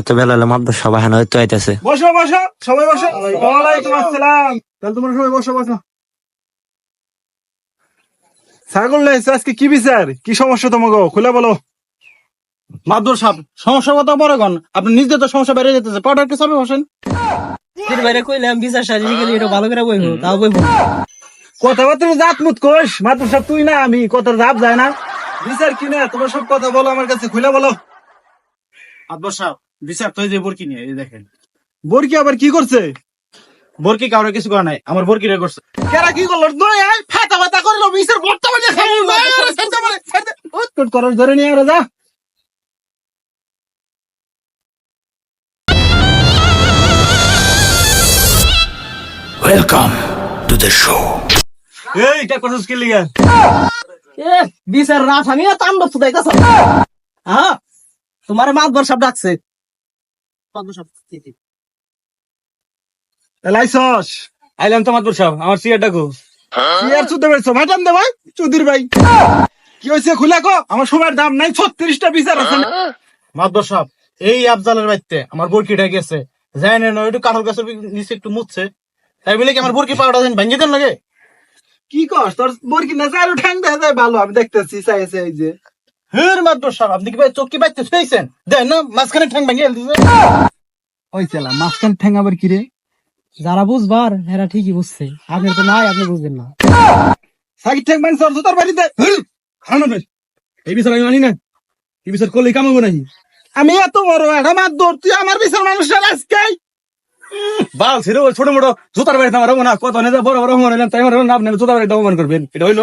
এত বেলা হলে মাদ্র সবাই হানো হয়তো আইতেছে। বসো বসো সবাই বসো। ওয়ালাইকুম আসসালাম। তাহলে তোমরা সবাই বসো বসো। ছাগল লাইছে আজকে কি বিচার? কি সমস্যা তোমাকে খুলে বলো। মাদুর সাহেব সমস্যা কথা বড় গন আপনি নিজে তো সমস্যা বেড়ে যেতেছে। পাউডার কি সাহেব বসেন? বাইরে কইলাম বিচার সাজি গেলে এটা ভালো করে বইবো তাও বইবো। কথাবার্তা জাত মুত কোষ। মাত্র সব তুই না আমি কথা জাপ যায় না। বিচার কি না? তোমার সব কথা বলো আমার কাছে খুলে বলো। মাদুর সাহেব বিচার তো এই যে বরকি নিয়ে এই দেখেন। বরকি আবার কি করছে? বরকি কাউরে কিছু করে নাই আমার বরকি রে করছে। কেরা কি করল? নয় আয় ফাটা ফাটা করল বিচার বর্তমানে খাব উৎকট করস ধরে নিয়ে আর যা। ওয়েলকাম টু দ্য শো এই এটা করছিস কি লিগা? এ বিচার রাত আমি তাণ্ডব হ্যাঁ তোমার মাতবর সব ডাকছে। লাইসস আইলাম তো মাদুর সাহেব আমার ডাকো। কি আর চুদে বেড়ছো? ভাইটান দে ভাই চুদির ভাই। কি হয়েছে খুলে কো? আমার সময়ের দাম নাই ছত্রিশটা বিচার আছে। না। মাদুর সাহেব এই আফজালের বাড়িতে আমার বরকিটা গেছে না একটু কাঁঠাল গাছের নিচে একটু মুছছে। তাই বলে কি আমার বরকি পাউডার দেন ভাঙ্গি দেন লাগে? কি কস? তোর বরকি না চারু ঠ্যাং দেখা যায় ভালো আমি দেখতেছি চাইছে এই যে। হের মাদুর সাহেব আপনি কি ভাই চোখ কি বাইতে শুয়েছেন? দেন না মাঝখানে ঠ্যাং ভাঙ্গি দিছে। ওই চালা মাঝখান ঠ্যাং আবার কি রে? যারা বুঝবার ঠিকই বুঝছে। আপনি তো নাই আপনি বুঝবেন না। সাকি ঠ্যাং সর তোর বাড়িতে। খানো বেশ এই বিচার আমি মানি না। এই বিচার করলে কামাবো নাকি? আমি এত বড় একটা তুই আমার বিচার মানুষের আজকে? বাল ছিল ছোট মোটো জুতার বাড়িতে আমার না কত নেতা বড় বড় মনে তাই আমার নাম নেবে জুতার বাড়িতে অপমান করবেন। এটা হইল।